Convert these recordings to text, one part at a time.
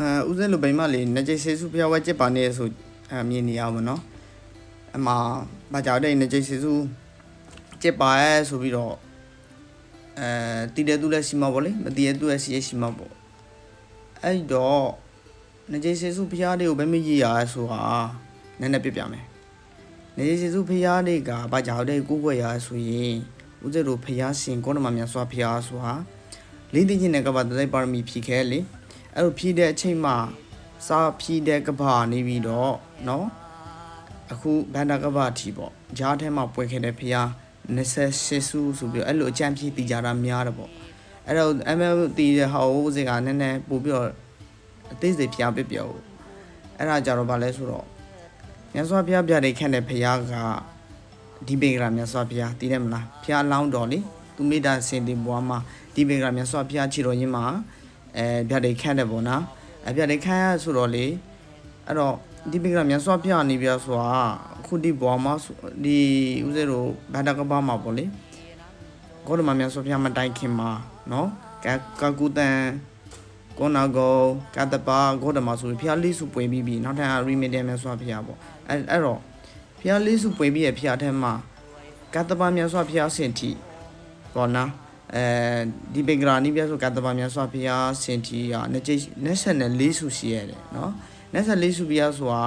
အဲဦးစင်းလိုဘိမလေးနေကြဆေးစုဖျားဝဲကြစ်ပါနေဆိုအမြင်နေရအောင်မနော်အမဘာကြောင့်တဲ့နေကြဆေးစုကြစ်ပါရဲဆိုပြီးတော့အဲတည်တဲ့သူလည်းရှိမှာပေါ့လေမတည်တဲ့သူလည်းရှိရရှိမှာပေါ့အဲ့တော့နေကြဆေးစုဖျားလေးကိုဘယ်မရရဆိုတာနည်းနည်းပြပြမယ်နေကြဆေးစုဖျားလေးကဘာကြောင့်တဲ့ကိုကိုရဆိုရင်ဦးစင်းလိုဖျားရှင်ကောဏမမြတ်စွာဖျားဆိုတာလေးသိချင်းတဲ့ကပ္ပတသိပါရမီဖြည့်ခဲလေ အဲ့လိုဖြည့်တဲ့အချိန်မှာစာဖြည့်တဲ့ကဘာနေပြီးတော့เนาะအခုဘန္တာကဘာထီပေါ့ဂျားထဲမှာပွဲခဲ့တဲ့ဖျား28စုဆိုပြီးတော့အဲ့လိုအကြံဖြည့်တည်ကြတာများတယ်ပေါ့အဲ့တော့ ML တည်တဲ့ဟာကိုစကနည်းနည်းပို့ပြီးတော့အသေးစိတ်ဖျားပြပြောအဲ့ဒါကြတော့ဗာလဲဆိုတော့မြတ်စွာဘုရားပြတဲ့ခန့်တဲ့ဖျားကဒီဘေဂရာမြတ်စွာဘုရားတည်တယ်မလားဖျားလောင်းတော်လေသူမိတာစင်တင်ဘွားမှာဒီဘေဂရာမြတ်စွာဘုရားခြေတော်ရင်းမှာ အဲဗျာဒိတ်ခန့်တယ်ပေါ့နော်အဲဗျာဒိတ်ခန့်ရဆိုတော့လေအဲ့တော့ဒီပိကရမြတ်စွာဘုရားနေပြဆိုတာအခုဒီဘွားမှာဆိုဒီဦးဇေတို့ဘာတကဘာမှာပေါ့လေဂေါတမမြတ်စွာဘုရားမတိုင်ခင်မှာနော်ကကကုတန်ကောနာကောကတပါဂေါတမဆိုပြီးဘုရားလေးစုပွေပြီးပြီနောက်ထပ်ရီမီဒီယမြတ်စွာဘုရားပေါ့အဲအဲ့တော့ဘုရားလေးစုပွေပြီးရဲ့ဘုရားထဲမှာကတပါမြတ်စွာဘုရားစင်တီပေါ့နော် အဲဒီပင်္ဂရာနိပြဆိုကတ္တဗာမြတ်စွာဘုရားစင်တီဟာနှစ်ကျိနှစ်ဆက်နဲ့လေးစုရှိရတယ်နော်နှစ်ဆက်လေးစုဘုရားဆိုတာ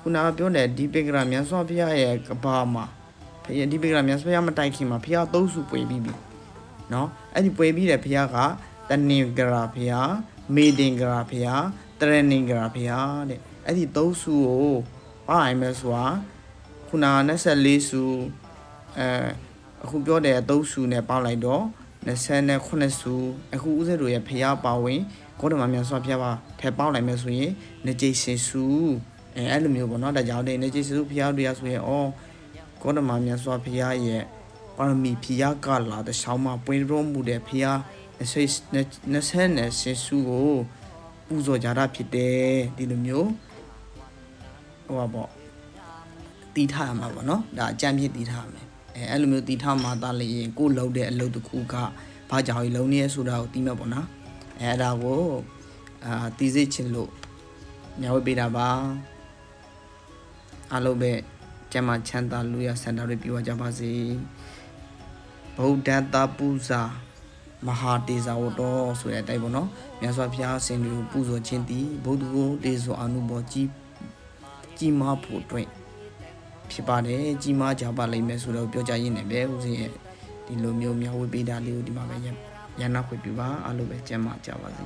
ခုနကပြောတယ်ဒီပင်္ဂရာမြတ်စွာဘုရားရဲ့ကဘာမှာဘုရားဒီပင်္ဂရာမြတ်စွာဘုရားမတိုက်ခင်မှာဘုရားသုံးစုပွေပြီးပြီနော်အဲ့ဒီပွေပြီးတဲ့ဘုရားကတနင်္ဂရာဘုရားမေတင်္ဂရာဘုရားတရဏင်္ဂရာဘုရားတဲ့အဲ့ဒီသုံးစုကိုဘာအိမ်မဲဆိုတာခုနက24စုအဲ အခုပြောတဲ့အသုံးစုနဲ့ပေါင်းလိုက်တော့29စုအခုဦးဇင်းတို့ရဲ့ဖျားပါဝင်ဂေါတမမြတ်စွာဘုရားပါဖယ်ပေါင်းလိုက်မယ်ဆိုရင်နေကြိစင်စုအဲအဲ့လိုမျိုးပေါ့နော်ဒါကြောင့်နေကြိစင်စုဘုရားတွေကဆိုရင်ဩဂေါတမမြတ်စွာဘုရားရဲ့ပါရမီဖျားကလာတဲ့ဆောင်းမှာပွင့်ရောမှုတဲ့ဖျား20နဲ့စင်စုကိုပူဇော်ကြတာဖြစ်တယ်ဒီလိုမျိုးဟိုပါပေါ့တီးထားရမှာပေါ့နော်ဒါအကြံပြည့်တီးထားရမယ် အဲအဲ့လိုမျိုးတီထားမှသာလေရင်ကိုလှုပ်တဲ့အလုပ်တစ်ခုကဘာကြောင့်လုံးနေရဆိုတာကိုတီးမှတ်ပေါ့နော်အဲအဲ့ဒါကိုအာတီးစိတ်ချင်လို့မျှဝေပေးတာပါအားလုံးပဲကျမ်းမချမ်းသာလူရစန္ဒတွေပြောကြပါစေဗုဒ္ဓတပူဇာမဟာတေဇာဝတော်ဆိုတဲ့အတိုင်းပေါ့နော်မြတ်စွာဘုရားဆင်တွေကိုပူဇော်ခြင်းတည်ဗုဒ္ဓကိုတေဇောအနုဘောကြီးကြီးမားဖို့အတွက် ဖြစ်ပါတယ်ကြီးမားကြပါလိမ့်မယ်ဆိုတော့ပြောကြရင်းနဲ့ပဲဦးဇင်းရဲ့ဒီလိုမျိုးမျှဝေပေးတာလေးကိုဒီမှာပဲရရနာခွင့်ပြုပါအားလုံးပဲကျမ်းမာကြပါစေ